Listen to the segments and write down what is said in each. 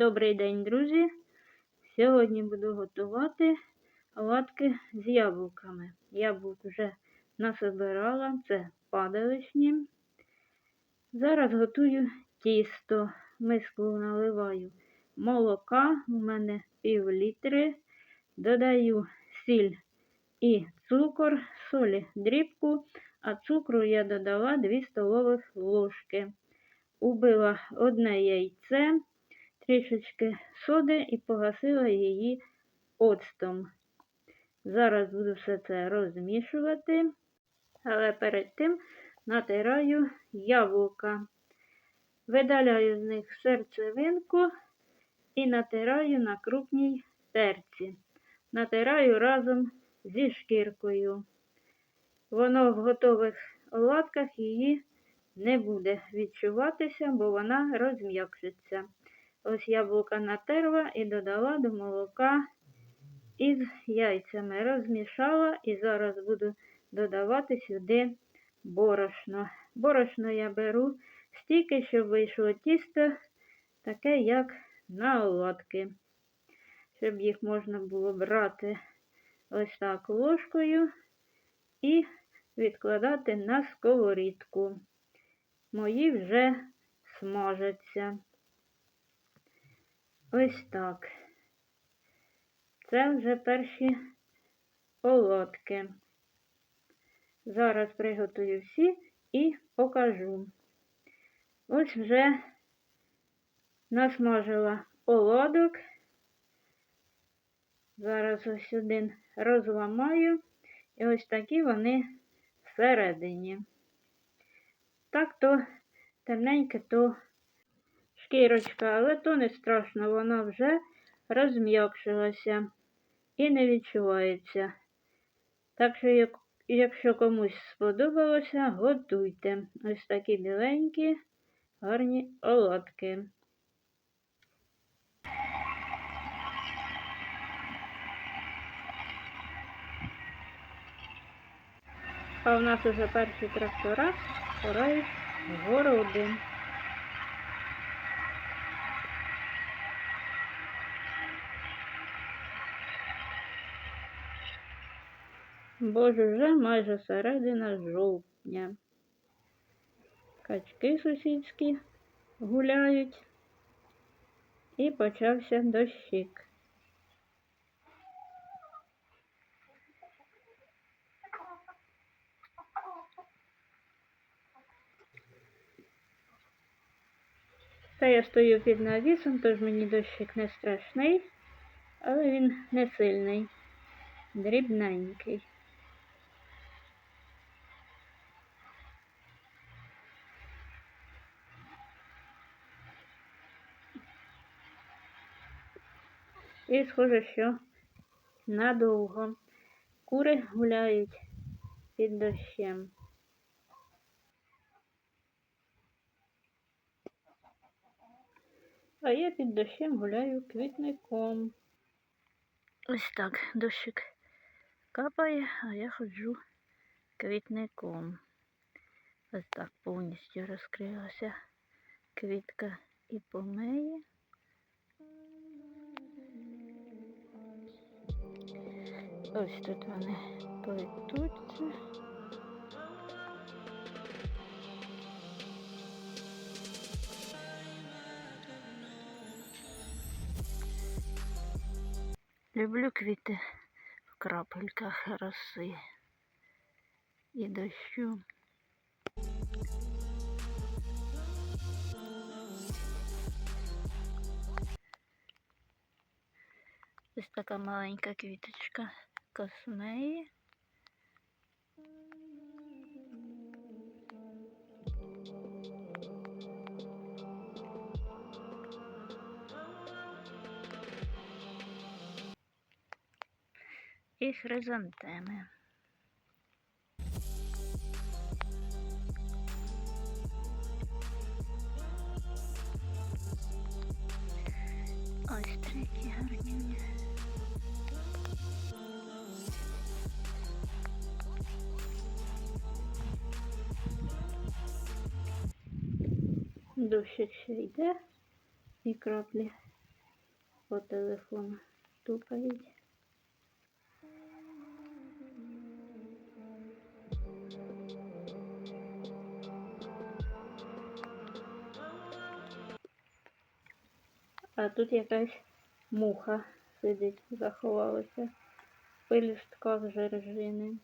Добрий день, друзі! Сьогодні буду готувати оладки з яблуками. Яблук вже насобирала, це падалишні. Зараз готую тісто. Миску наливаю молока, у мене пів літри. Додаю сіль і цукор, солі дрібку, а цукру я додала 2 столових ложки. Убила одне яйце трішечки соди і погасила її оцтом. Зараз буду все це розмішувати, але перед тим натираю яблука. Видаляю з них серцевинку і натираю на крупній терці. Натираю разом зі шкіркою. Воно в готових оладках її не буде відчуватися, бо вона розм'якшиться. Ось яблука натерла і додала до молока із яйцями. Розмішала і зараз буду додавати сюди борошно. Борошно я беру стільки, щоб вийшло тісто, таке, як на оладки. Щоб їх можна було брати ось так ложкою і відкладати на сковорідку. Мої вже смажаться. Ось так. Це вже перші оладки. Зараз приготую всі і покажу. Ось вже насмажила оладок. Зараз ось один розламаю. І ось такі вони всередині. Так то темненьке, то шкірочка, але то не страшно, вона вже розм'якшилася і не відчувається. Так що, якщо комусь сподобалося, готуйте. Ось такі біленькі, гарні оладки. А у нас уже перші трактора порають городи. Боже, вже майже середина жовтня. Качки сусідські гуляють і почався дощик. Та я стою під навісом, тож мені дощик не страшний, але він не сильний, дрібненький. І схоже, що надовго кури гуляють під дощем. А я під дощем гуляю квітником. Ось так дощик капає, а я ходжу квітником. Ось так повністю розкрилася квітка і помиє. Ось тут вони плетуться. Люблю квіти в крапельках роси і дощу. Ось така маленька квіточка Космеї. І хризантеми. Дощик ще йде і краплі по телефону тупають. А тут якась муха сидить, заховалася в пелюстках жержини.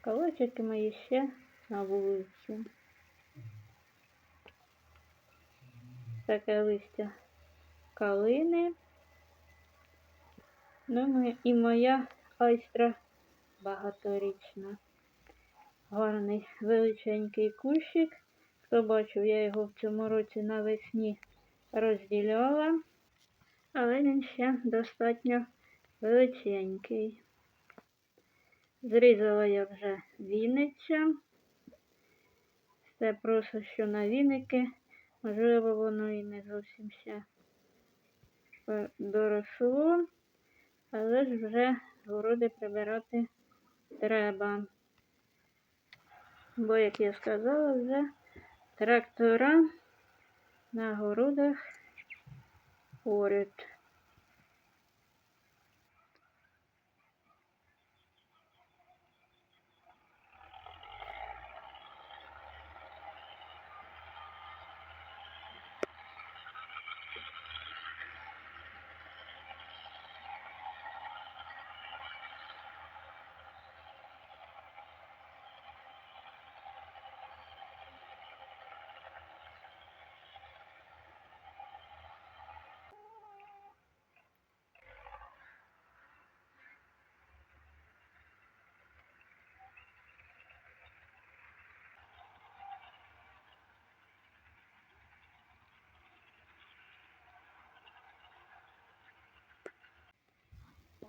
Калачики мої ще на вулиці. Таке листя калини. Ну і моя айстра багаторічна. Гарний величенький кущик. Хто бачив, я його в цьому році навесні розділяла, але він ще достатньо величенький. Зрізала я вже вінниця. Це просто що на віники. Можливо, воно і не зовсім ще доросло, але ж вже городи прибирати треба. Бо, як я сказала, вже трактора на городах поряд.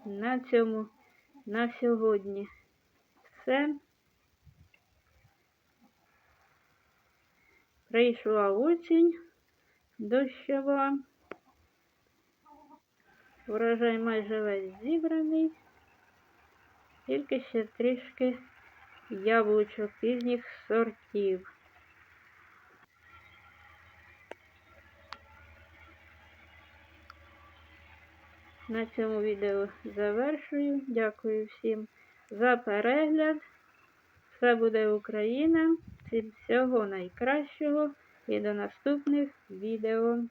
На цьому на сьогодні все. Прийшла осінь дощова. Урожай майже весь зібраний. Тільки ще трішки яблучок пізніх сортів. На цьому відео завершую. Дякую всім за перегляд. Все буде Україна. Всім всього найкращого і до наступних відео.